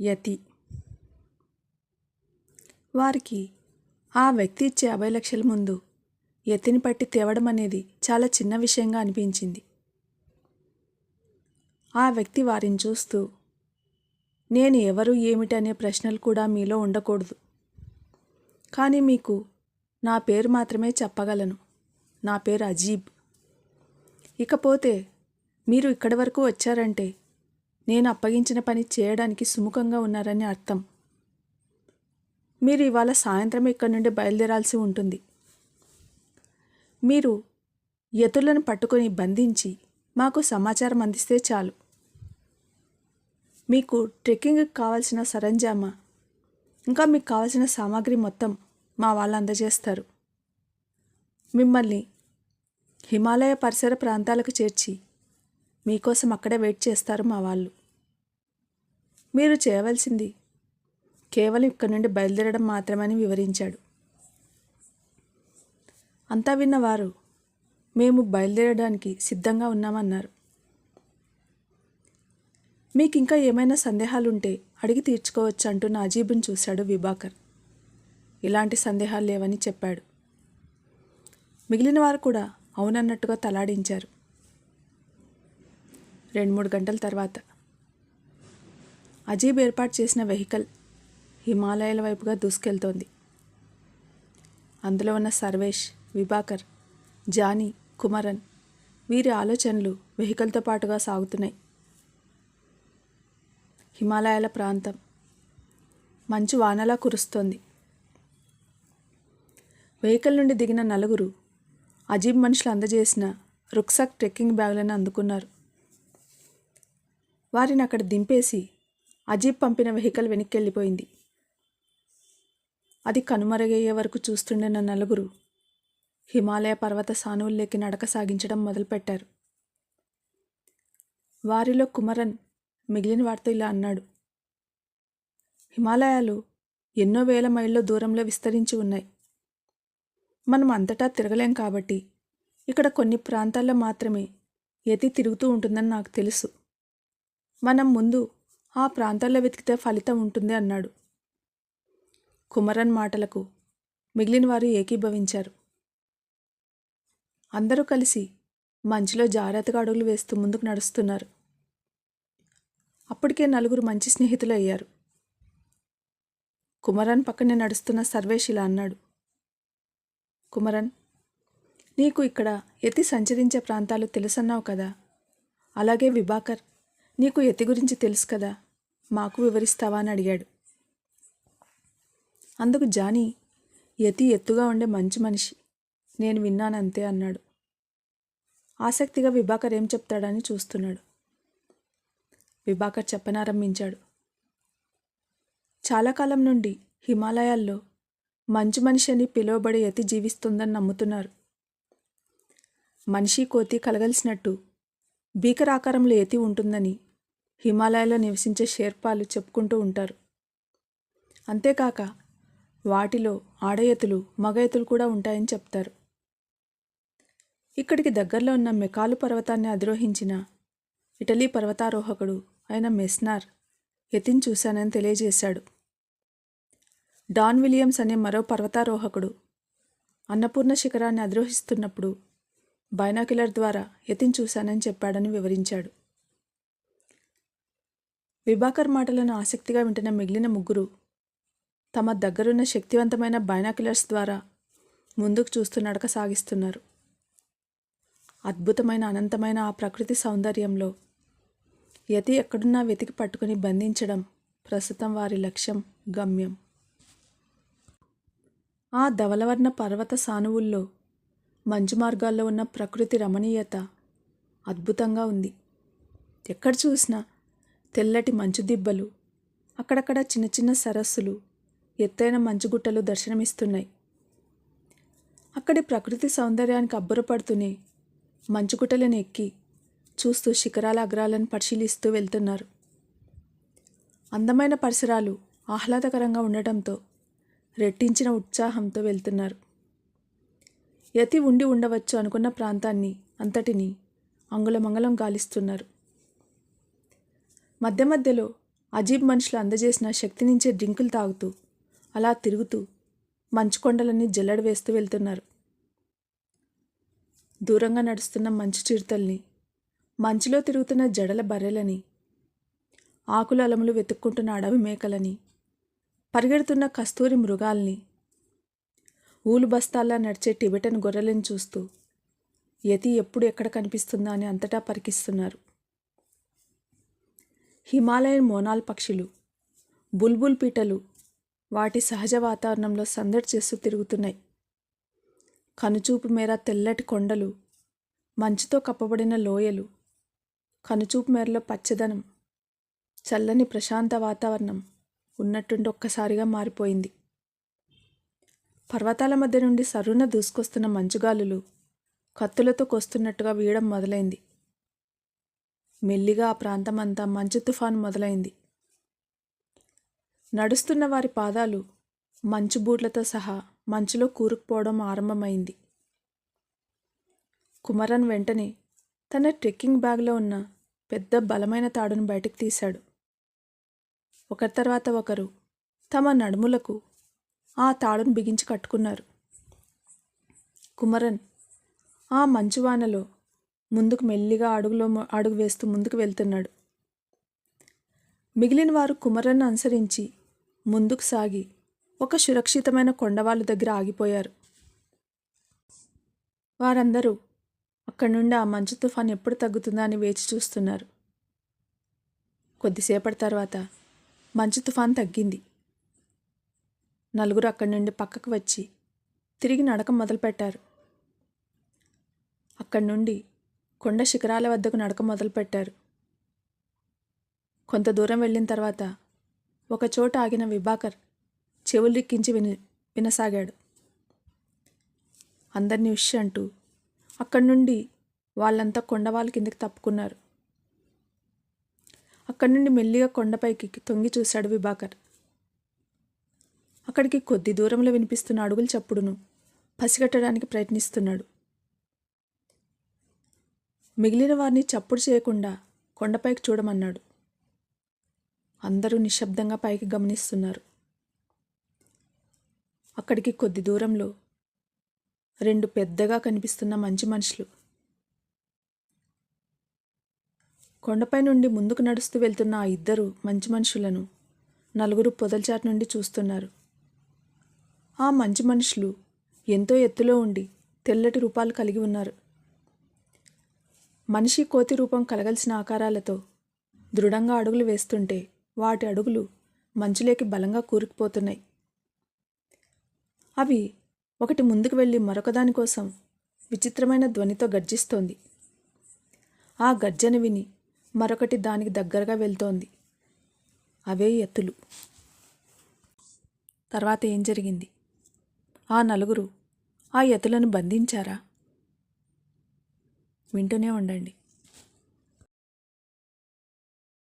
యతి. వారికి ఆ వ్యక్తి ఇచ్చే యాభై లక్షల ముందు యతిని పట్టి తేవడం అనేది చాలా చిన్న విషయంగా అనిపించింది. ఆ వ్యక్తి వారిని చూస్తూ నేను ఎవరు ఏమిటి అనే ప్రశ్నలు కూడా మీలో ఉండకూడదు. కానీ మీకు నా పేరు మాత్రమే చెప్పగలను. నా పేరు అజీబ్. ఇకపోతే మీరు ఇక్కడి వరకు వచ్చారంటే నేను అప్పగించిన పని చేయడానికి సుముఖంగా ఉన్నారని అర్థం. మీరు ఇవాళ సాయంత్రం ఇక్కడి నుండి బయలుదేరాల్సి ఉంటుంది. మీరు యతులను పట్టుకొని బంధించి మాకు సమాచారం అందిస్తే చాలు. మీకు ట్రెక్కింగ్కి కావాల్సిన సరంజామా ఇంకా మీకు కావాల్సిన సామాగ్రి మొత్తం మా వాళ్ళు అందజేస్తారు. మిమ్మల్ని హిమాలయ పరిసర ప్రాంతాలకు చేర్చి మీకోసం అక్కడే వెయిట్ చేస్తారు మా వాళ్ళు. మీరు చేయవలసింది కేవలం ఇక్కడి నుండి బయలుదేరడం మాత్రమని వివరించాడు. అంతా విన్నవారు మేము బయలుదేరడానికి సిద్ధంగా ఉన్నామన్నారు. మీకు ఇంకా ఏమైనా సందేహాలుంటే అడిగి తీర్చుకోవచ్చు అంటూ నాజీబుని చూశాడు విభాకర్. ఇలాంటి సందేహాలు లేవని చెప్పాడు. మిగిలిన వారు కూడా అవునన్నట్టుగా తలాడించారు. రెండు మూడు గంటల తర్వాత అజీబ్ ఏర్పాటు చేసిన వెహికల్ హిమాలయాల వైపుగా దూసుకెళ్తోంది. అందులో ఉన్న సర్వేష్ విభాకర్ జానీ కుమరన్ వీరి ఆలోచనలు వెహికల్తో పాటుగా సాగుతున్నాయి. హిమాలయాల ప్రాంతం మంచు వానలా కురుస్తోంది. వెహికల్ నుండి దిగిన నలుగురు అజీబ్ మనుషులు అందజేసిన రుక్సాక్ ట్రెక్కింగ్ బ్యాగులను అందుకున్నారు. వారిని అక్కడ దింపేసి అజీబ్ పంపిన వెహికల్ వెనక్కి వెళ్ళిపోయింది అది కనుమరుగయ్యే వరకు చూస్తుండిన నలుగురు. హిమాలయ పర్వత సానువుల్లోకి నడక సాగించడం మొదలుపెట్టారు. వారిలో కుమరన్ మిగిలిన వార్త ఇలా అన్నాడు. హిమాలయాలు ఎన్నో వేల మైళ్ళ దూరంలో విస్తరించి ఉన్నాయి. మనం అంతటా తిరగలేం కాబట్టి ఇక్కడ కొన్ని ప్రాంతాల్లో మాత్రమే యతి తిరుగుతూ ఉంటుందని నాకు తెలుసు. మనం ముందు ఆ ప్రాంతాల్లో వెతికితే ఫలితం ఉంటుంది అన్నాడు. కుమరన్ మాటలకు మిగిలిన వారు ఏకీభవించారు. అందరూ కలిసి మంచులో జాగ్రత్తగా అడుగులు వేస్తూ ముందుకు నడుస్తున్నారు. అప్పటికే నలుగురు మంచి స్నేహితులు అయ్యారు. కుమరన్ పక్కనే నడుస్తున్న సర్వేష్ ఇలా అన్నాడు. కుమరన్ నీకు ఇక్కడ ఎతి సంచరించే ప్రాంతాలు తెలుసన్నావు కదా? అలాగే విభాకర్ నీకు ఎతి గురించి తెలుసు కదా? మాకు వివరిస్తావా అని అడిగాడు. అందుకు జానీ యతి ఎత్తుగా ఉండే మంచి మనిషి నేను విన్నానంతే అన్నాడు. ఆసక్తిగా విభాకర్ ఏం చెప్తాడని చూస్తున్నాడు. విభాకర్ చెప్పనారంభించాడు. చాలా కాలం నుండి హిమాలయాల్లో మంచి మనిషి అని పిలువబడే యతి జీవిస్తుందని నమ్ముతున్నారు. మనిషి కోతి కలగలిసినట్టు భీకరాకారంలో యతి ఉంటుందని హిమాలయాలో నివసించే షేర్పాలు చెప్పుకుంటూ ఉంటారు. అంతేకాక వాటిలో ఆడయతులు మగయతులు కూడా ఉంటాయని చెప్తారు. ఇక్కడికి దగ్గరలో ఉన్న మెకాలు పర్వతాన్ని అధిరోహించిన ఇటలీ పర్వతారోహకుడు అయిన మెస్నార్ యతిని చూశానని తెలియజేశాడు. డాన్ విలియమ్స్ అనే మరో పర్వతారోహకుడు అన్నపూర్ణ శిఖరాన్ని అధిరోహిస్తున్నప్పుడు బైనాక్యులర్ ద్వారా యతిని చూశానని చెప్పాడని వివరించాడు. విభాకర్ మాటలను ఆసక్తిగా వింటున్న మిగిలిన ముగ్గురు తమ దగ్గరున్న శక్తివంతమైన బైనాక్యులర్స్ ద్వారా ముందుకు చూస్తూ నడక సాగిస్తున్నారు. అద్భుతమైన అనంతమైన ఆ ప్రకృతి సౌందర్యంలో యతి ఎక్కడున్నా వెతికి పట్టుకుని బంధించడం ప్రస్తుతం వారి లక్ష్యం గమ్యం. ఆ ధవలవర్ణ పర్వత సానువుల్లో మంచు మార్గాల్లో ఉన్న ప్రకృతి రమణీయత అద్భుతంగా ఉంది. ఎక్కడ చూసినా తెల్లటి మంచు దిబ్బలు అక్కడక్కడ చిన్న చిన్న సరస్సులు ఎత్తైన మంచుగుట్టలు దర్శనమిస్తున్నాయి. అక్కడి ప్రకృతి సౌందర్యానికి అబ్బురపడుతూనే మంచుగుట్టలను ఎక్కి చూస్తూ శిఖరాల అగ్రాలను పరిశీలిస్తూ వెళ్తున్నారు. అందమైన పరిసరాలు ఆహ్లాదకరంగా ఉండటంతో రెట్టించిన ఉత్సాహంతో వెళ్తున్నారు. యతి ఉండి ఉండవచ్చు అనుకున్న ప్రాంతాన్ని అంతటిని అంగుళమంగళం గాలిస్తున్నారు. మధ్య మధ్యలో అజీబ్ మనుషులు అందజేసిన శక్తినిచ్చే డ్రింకులు తాగుతూ అలా తిరుగుతూ మంచు కొండలన్నీ జల్లెడ వేస్తూ వెళ్తున్నారు. దూరంగా నడుస్తున్న మంచు చిరుతల్ని మంచులో తిరుగుతున్న జడల బర్రెలని ఆకుల అలములు వెతుక్కుంటున్న అడవి మేకలని పరిగెడుతున్న కస్తూరి మృగాల్ని ఊలు బస్తాల్లా నడిచే టిబెటన్ గొర్రెలను చూస్తూ యతి ఎప్పుడు ఎక్కడ కనిపిస్తుందా అని అంతటా పరికిస్తున్నారు. హిమాలయన్ మోనాల్ పక్షులు బుల్బుల్ పీటలు వాటి సహజ వాతావరణంలో సందడి చేస్తూ తిరుగుతున్నాయి. కనుచూపు మేర తెల్లటి కొండలు మంచుతో కప్పబడిన లోయలు కనుచూపు మేరలో పచ్చదనం చల్లని ప్రశాంత వాతావరణం ఉన్నట్టుండి ఒక్కసారిగా మారిపోయింది. పర్వతాల మధ్య నుండి సరున దూసుకొస్తున్న మంచుగాలులు కత్తులతో కొస్తున్నట్టుగా వీయడం మొదలైంది. మెల్లిగా ఆ ప్రాంతమంతా మంచు తుఫాను మొదలైంది. నడుస్తున్న వారి పాదాలు మంచు బూట్లతో సహా మంచులో కూరుకుపోవడం ఆరంభమైంది. కుమరన్ వెంటనే తన ట్రెక్కింగ్ బ్యాగ్లో ఉన్న పెద్ద బలమైన తాడును బయటకు తీశాడు. ఒకరి తర్వాత ఒకరు తమ నడుములకు ఆ తాడును బిగించి కట్టుకున్నారు. కుమరన్ ఆ మంచువానలో ముందుకు మెల్లిగా అడుగులో అడుగు వేస్తూ ముందుకు వెళ్తున్నాడు. మిగిలిన వారు కుమరన్ను అనుసరించి ముందుకు సాగి ఒక సురక్షితమైన కొండవాళ్ళ దగ్గర ఆగిపోయారు. వారందరూ అక్కడి నుండి ఆ మంచు తుఫాన్ ఎప్పుడు తగ్గుతుందా అని వేచి చూస్తున్నారు. కొద్దిసేపటి తర్వాత మంచు తుఫాన్ తగ్గింది. నలుగురు అక్కడి నుండి పక్కకు వచ్చి తిరిగి నడక మొదలుపెట్టారు. అక్కడి నుండి కొండ శిఖరాల వద్దకు నడక మొదలుపెట్టారు. కొంత దూరం వెళ్ళిన తర్వాత ఒక చోట ఆగిన విభాకర్ చెవులిక్కించి విని వినసాగాడు. అందరినీ ఉష్ అంటూ అక్కడి నుండి వాళ్ళంతా కొండవాళ్ళ కిందకి తప్పుకున్నారు. అక్కడి నుండి మెల్లిగా కొండపైకి తొంగి చూశాడు విభాకర్. అక్కడికి కొద్ది దూరంలో వినిపిస్తున్న అడుగులు చప్పుడును పసిగట్టడానికి ప్రయత్నిస్తున్నాడు. మిగిలిన వారిని చప్పుడు చేయకుండా కొండపైకి చూడమన్నాడు. అందరూ నిశ్శబ్దంగా పైకి గమనిస్తున్నారు. అక్కడికి కొద్ది దూరంలో రెండు పెద్దగా కనిపిస్తున్న మంచి మనుషులు. కొండపై నుండి ముందుకు నడుస్తూ వెళ్తున్న ఆ ఇద్దరు మంచి మనుషులను నలుగురు పొదల్చాటు నుండి చూస్తున్నారు. ఆ మంచి మనుషులు ఎంతో ఎత్తులో ఉండి తెల్లటి రూపాలు కలిగి ఉన్నారు. మనిషి కోతి రూపం కలగలిసిన ఆకారాలతో దృఢంగా అడుగులు వేస్తుంటే వాటి అడుగులు మంచులోకి బలంగా కూరుకుపోతున్నాయి. అవి ఒకటి ముందుకు వెళ్ళి మరొకదాని కోసం విచిత్రమైన ధ్వనితో గర్జిస్తోంది. ఆ గర్జన విని మరొకటి దానికి దగ్గరగా వెళ్తోంది. అవే ఎత్తులు. తర్వాత ఏం జరిగింది? ఆ నలుగురు ఆ ఎత్తులను బంధించారా? వింటూనే ఉండండి.